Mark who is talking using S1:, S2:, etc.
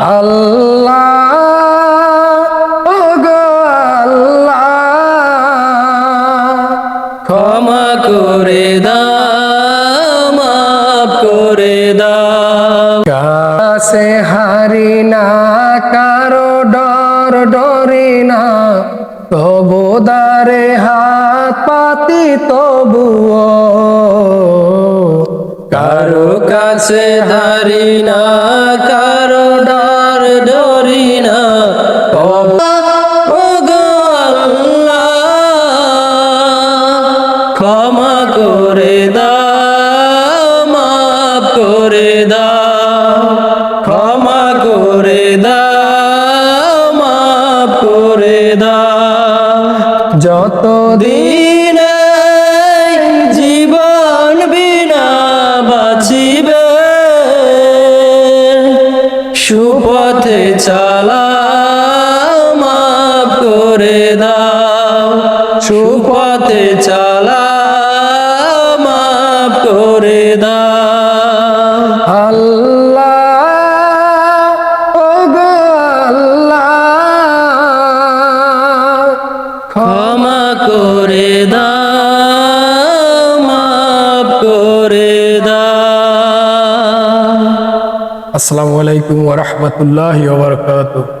S1: আল্লাহ গো আল্লাহ। ক্ষমা করে দাও, মাফ করে দাও। কাছে হারি না, কারও ডর ডরি না। তবু দারে হাত পাতি, তবুও। কারও কাছে হারি না করে দাও যতদিন জীবন বিনা বাঁচিবে সুপথে চালা মাফ করে দাও। সুপথে করে দাও মাফ করে দাও। আসসালামু আলাইকুম ওয়া রাহমাতুল্লাহি ওয়া বারাকাতুহু।